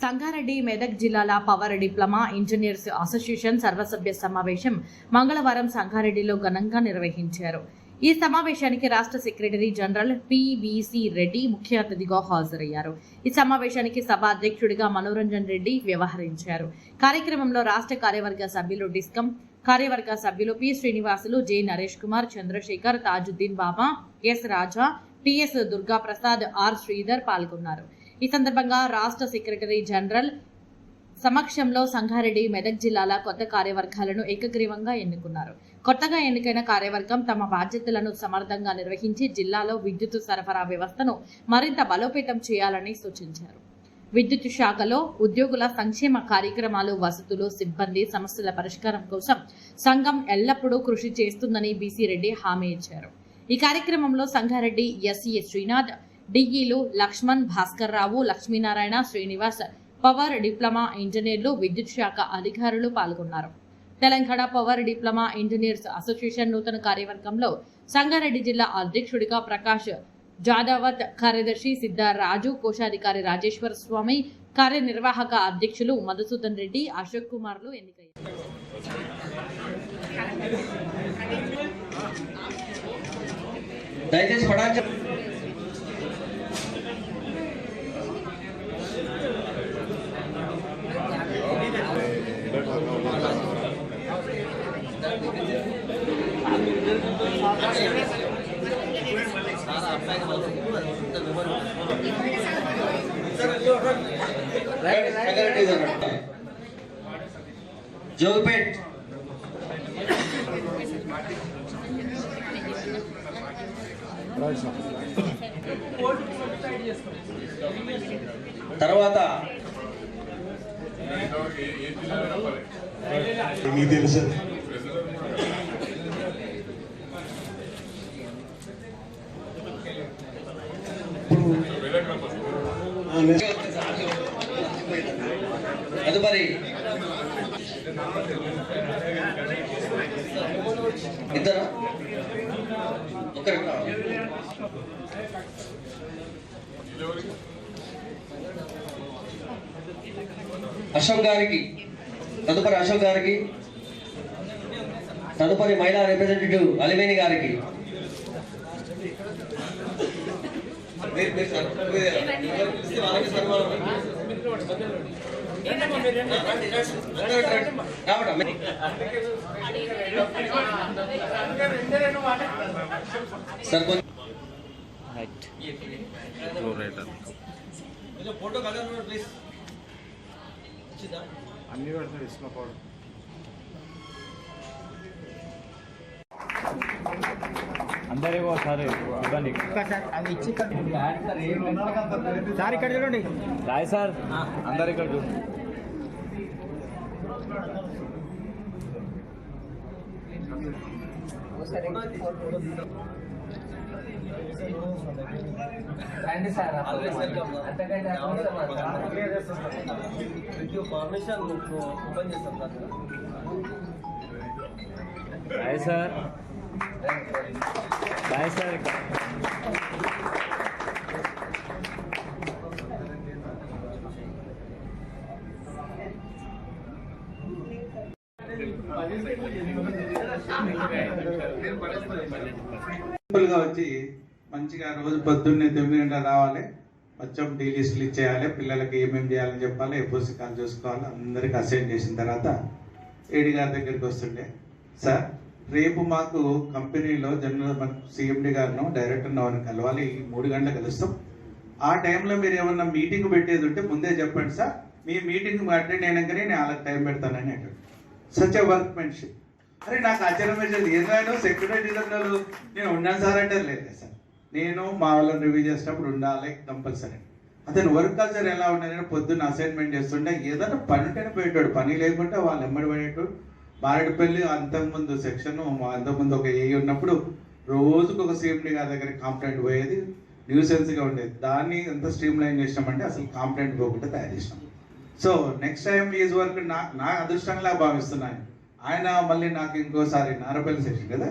సంగారెడ్డి మెదక్ జిల్లాల power diploma engineers association సర్వసభ్య సమావేశం మంగళవారం సంగారెడ్డిలో ఘనంగా నిర్వహించారు. ఈ సమావేశానికి రాష్ట్ర సెక్రటరీ జనరల్ పివిసి రెడ్డి ముఖ్య అతిథిగా హాజరయ్యారు. ఈ సమావేశానికి సభ అధ్యక్షుడిగా మనోరంజన్ రెడ్డి వ్యవహరించారు. కార్యక్రమంలో రాష్ట్ర కార్యవర్గ సభ్యులు డిస్కం కార్యవర్గ సభ్యులు P Srinivasulu J Naresh Kumar Chandrasekhar Tajuddin Baba S Raja TS Durga Prasad R Sridhar పాల్గొన్నారు. ఈ సందర్భంగా రాష్ట్ర సెక్రటరీ జనరల్ సమక్షంలో సంగారెడ్డి మెదక్ జిల్లాల కొత్త కార్యవర్గాలను ఏకగ్రీవంగా ఎన్నుకున్నారు. కొత్తగా ఎన్నికైన కార్యవర్గం తమ బాధ్యతలను సమర్థంగా నిర్వహించి జిల్లాలో విద్యుత్ సరఫరా వ్యవస్థను మరింత బలోపేతం చేయాలని సూచించారు. విద్యుత్ శాఖలో ఉద్యోగుల సంక్షేమ కార్యక్రమాలు వసతులు సిబ్బంది సమస్యల పరిష్కారం కోసం సంఘం ఎల్లప్పుడూ కృషి చేస్తుందని బీసీ రెడ్డి హామీ ఇచ్చారు. ఈ కార్యక్రమంలో సంగారెడ్డి ఎస్ఈ శ్రీనాథ్ డిఈలు లక్ష్మణ్ భాస్కర్ రావు లక్ష్మీనారాయణ శ్రీనివాస్ పవర్ డిప్లొమా ఇంజనీర్లు విద్యుత్ శాఖ అధికారులు పాల్గొన్నారు. Telangana power diploma engineers association నూతన కార్యవర్గంలో సంగారెడ్డి జిల్లా అధ్యక్షుడిగా ప్రకాష్ జాదవత్ కార్యదర్శి సిద్ధారాజు కోశాధికారి రాజేశ్వర స్వామి కార్యనిర్వాహక అధ్యక్షులు మధుసూదన్ రెడ్డి అశోక్ కుమార్లు ఎన్నికయ్యారు. దయచేసి పడాలి జోగిపేట్ తర్వాత మీకు తెలుసు తదుపరి ఇద్దరు? ఒక్కరు అశోక్ గారికి తదుపరి అశోక్ గారికి తదుపరి మహిళా రిప్రజెంటేటివ్ అలివేణి గారికి. అన్ని పెడతాడు ఇసుక పౌడర్ అందరి ఒకసారి ఇవ్వండి. సార్ ఇక్కడ చూడండి రాయ్ సార్ అందరు ఇక్కడ చూడండి. రండి సార్ పర్మిషన్ ఓపెన్ చేస్తాం సార్. రాయ్ సార్. రాయ్ వచ్చి మంచిగా రోజు పొద్దున్నే తొమ్మిది గంట రావాలి. మొత్తం డీలీస్లు ఇచ్చేయాలి. పిల్లలకి ఏమేమి చేయాలని చెప్పాలి. ఏ పుస్తకాలు చూసుకోవాలి. అందరికి అసైన్ చేసిన తర్వాత ఏడి గారి దగ్గరికి వస్తుండే. సార్? రేపు మాకు కంపెనీలో జనరల్ సిఎండి గారిను డైరెక్టర్ వారిని కలవాలి మూడు గంటలకు కలుస్తాం. ఆ టైంలో మీరు ఏమన్నా మీటింగ్ పెట్టేది ఉంటే ముందే చెప్పండి సార్. మీ మీటింగ్ అటెండ్ అయినాకనే నేను వాళ్ళకి టైం పెడతానని అంటాడు. సచ్ వర్క్ వర్క్మెన్షిప్ అరే నాకు ఆశ్చర్యం వేసేది. ఏదైనా సెక్రటరీ జనరల్ నేను ఉన్నాను సార్ అంటే లేదు సార్. నేను మా వాళ్ళని రివ్యూ చేసినప్పుడు ఉండాలి కంపల్సరీ అతను వర్క్ కల్చర్ ఎలా ఉండేది పొద్దున్న అసైన్మెంట్ చేస్తుంటే ఏదైనా పని ఉంటేనే పోయేటాడు. పని లేకుంటే వాళ్ళు ఎమ్మడి పడేటోడు. మారేడుపల్లి అంతకుముందు సెక్షన్ అంతకుముందు ఒక ఏ ఉన్నప్పుడు రోజుకు ఒక సీఎండి గారి దగ్గర కాంప్లైంట్ పోయేది న్యూసెన్స్గా ఉండేది. దాన్ని ఎంత స్ట్రీమ్ లైన్ చేసినామంటే అసలు కాంప్లైంట్ పోకుండా తయారు చేసినాం. So next time is work నా నా అదృష్టంగా భావిస్తున్నాను. ఆయన మళ్ళీ నాకు ఇంకోసారి నారపల్లి సెక్షన్ కదా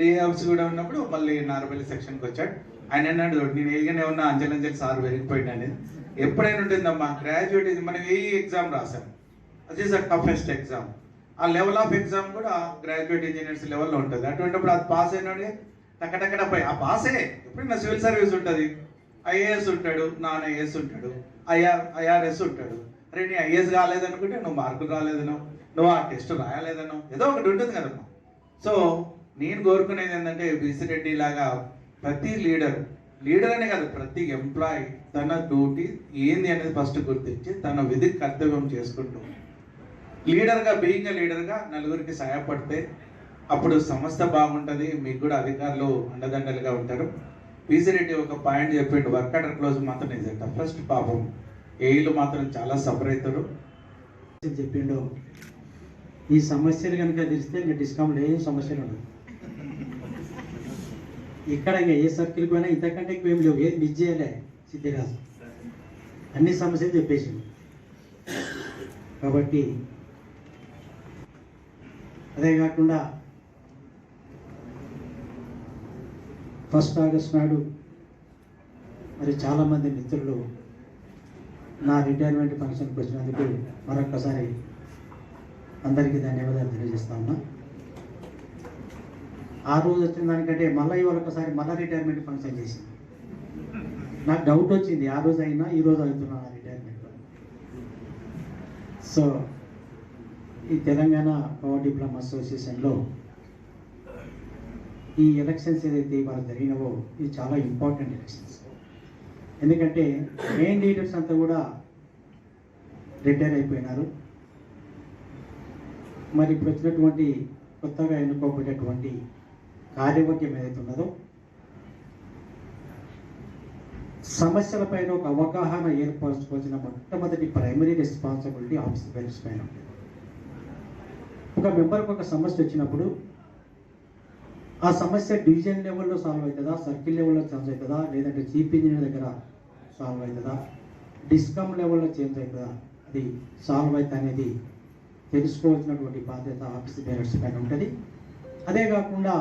డిఎఫ్స్ కూడా ఉన్నప్పుడు మళ్ళీ నారపల్లి సెక్షన్కి వచ్చాడు. ఆయన అన్నాడు నేను ఏగానే ఉన్నా అంచెలంచెలు సార్ పెరిగిపోయింది అనేది. ఎప్పుడైనా ఉంటుందమ్మా గ్రాడ్యుయేట్ మనం ఏ ఎగ్జామ్ రాసాం. అది ఇస్ అ టఫెస్ట్ ఎగ్జామ్ ఆ లెవెల్ ఆఫ్ ఎగ్జామ్ కూడా గ్రాడ్యుయేట్ ఇంజనీర్స్ లెవెల్లో ఉంటుంది. అటువంటిప్పుడు అది పాస్ అయినోడే టక్కటక్కడ పై ఆ పాసే ఎప్పుడైనా సివిల్ సర్వీస్ ఉంటుంది. ఐఏఎస్ ఉంటాడు నాన్ ఐఏఎస్ ఉంటాడు ఐఆర్ ఐఆర్ఎస్ ఉంటాడు. అరే నీ ఐఏఎస్ కాలేదనుకుంటే నువ్వు మార్కులు రాలేదనో నువ్వు ఆ టెస్ట్ రాయలేదనో ఏదో ఒకటి ఉంటుంది కదమ్మా. సో నేను కోరుకునేది ఏంటంటే బీసీ రెడ్డి లాగా ప్రతి లీడర్ లీడర్ అనే కాదు ప్రతి ఎంప్లాయీ తన డ్యూటీ ఏంది అనేది ఫస్ట్ గుర్తించి తన విధి కర్తవ్యం చేసుకుంటూ లీడర్గా బీయింగ్ లీడర్గా నలుగురికి సహాయపడితే అప్పుడు సంస్థ బాగుంటుంది మీకు కూడా అధికారులు అండదండలుగా ఉంటారు. పీజీరెడ్డి ఒక పాయింట్ చెప్పిండు వర్క్ అండర్ క్లోజ్ మాత్రం నిజంట ఫస్ట్ పాపం. ఏఈలు మాత్రం చాలా సఫర్ అవుతారు చెప్పిండు. ఈ సమస్యలు కనుక తెలిస్తే ఇంకా డిస్కౌంట్ ఏం సమస్యలు ఉండదు ఇక్కడ ఇంకా ఏ సర్కిల్ పోయినా ఇంతకంటే ఎక్కువ ఏం లేవు. ఏది మిస్ చేయలే సిద్ధిరాజు. అన్ని సమస్యలు చెప్పేసిండు. కాబట్టి అదే కాకుండా ఫస్ట్ ఆగస్ట్ నాడు మరి చాలామంది మిత్రులు నా రిటైర్మెంట్ ఫంక్షన్కి వచ్చినందుకు మరొక్కసారి అందరికీ ధన్యవాదాలు తెలియజేస్తా ఉన్నా. ఆ రోజు వచ్చిన దానికంటే మళ్ళీ ఇవాళ ఒకసారి మళ్ళీ రిటైర్మెంట్ ఫంక్షన్ చేసింది నాకు డౌట్ వచ్చింది ఆ రోజు అయినా ఈ రోజు అవుతున్నాను రిటైర్మెంట్. సో ఈ తెలంగాణ పవర్ డిప్లమ్ అసోసియేషన్లో ఈ ఎలక్షన్స్ ఏదైతే ఇవాళ జరిగినవో ఇది చాలా ఇంపార్టెంట్ ఎలక్షన్స్. ఎందుకంటే మెయిన్ లీడర్స్ అంతా కూడా రిటైర్ అయిపోయినారు. మరి ఇప్పుడు వచ్చినటువంటి కొత్తగా ఎన్నుకోబడేటువంటి కార్యవర్గం ఏదైతే ఉన్నదో సమస్యలపైన ఒక అవగాహన ఏర్పరచుకోవాల్సిన మొట్టమొదటి ప్రైమరీ రెస్పాన్సిబిలిటీ ఆఫీస్ బెల్స్ పైన ఉంటుంది. ఒక మెంబర్కి ఒక సమస్య వచ్చినప్పుడు ఆ సమస్య డివిజన్ లెవెల్లో సాల్వ్ అవుతుందా? సర్కిల్ లెవెల్లో సాల్వ్ అవుతుందా? లేదంటే చీఫ్ ఇంజనీర్ దగ్గర సాల్వ్ అవుతుందా? డిస్కమ్ లెవెల్లో చేంజ్ అవుతుందా? అది సాల్వ్ అవుతా అనేది తెలుసుకోవాల్సినటువంటి బాధ్యత ఆఫీస్ బేరర్స్ పైన ఉంటుంది. అదే కాకుండా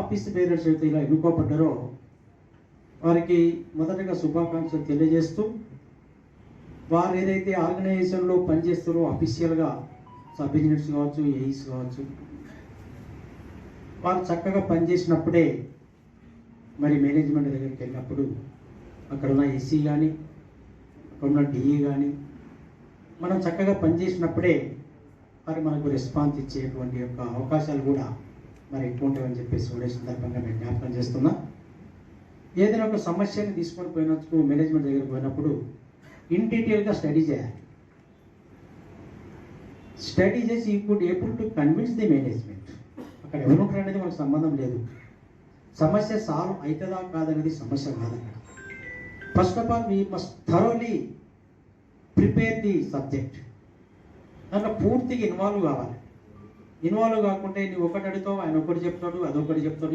ఆఫీస్ బేరర్స్ అయితే ఇలా ఎన్నుకోబడ్డారో వారికి మొదటగా శుభాకాంక్షలు తెలియజేస్తూ వారు ఏదైతే ఆర్గనైజేషన్లో పనిచేస్తారో అఫీషియల్గా సబ్ ఇంజనీర్స్ కావచ్చు ఏఈస్ కావచ్చు. వారు చక్కగా పనిచేసినప్పుడే మరి మేనేజ్మెంట్ దగ్గరికి వెళ్ళినప్పుడు అక్కడ ఉన్న ఎస్సీ కానీ అక్కడ ఉన్న డిఈ కానీ మనం చక్కగా పనిచేసినప్పుడే మరి మనకు రెస్పాన్స్ ఇచ్చేటువంటి యొక్క అవకాశాలు కూడా మరి ఎక్కువ ఉంటాయని చెప్పేసి కూడా సందర్భంగా మేము జ్ఞాపకం చేస్తున్నా. ఏదైనా ఒక సమస్యని తీసుకొని పోయినందుకు మేనేజ్మెంట్ దగ్గరికి పోయినప్పుడు ఇన్ డీటెయిల్గా స్టడీ చేయాలి. స్టడీ చేసి ఈ could able to convince the management అక్కడ ఎవరుంటారు అనేది మనకు సంబంధం లేదు. సమస్య సాల్వ్ అవుతుందా కాదనేది సమస్య కాదు అక్కడ. First of all we must thoroughly prepare the subject దాంట్లో పూర్తిగా ఇన్వాల్వ్ కావాలి. ఇన్వాల్వ్ కాకుంటే నువ్వు ఒకటి అడుగుతావు ఆయన ఒకటి చెప్తాడు అదొకటి చెప్తాడు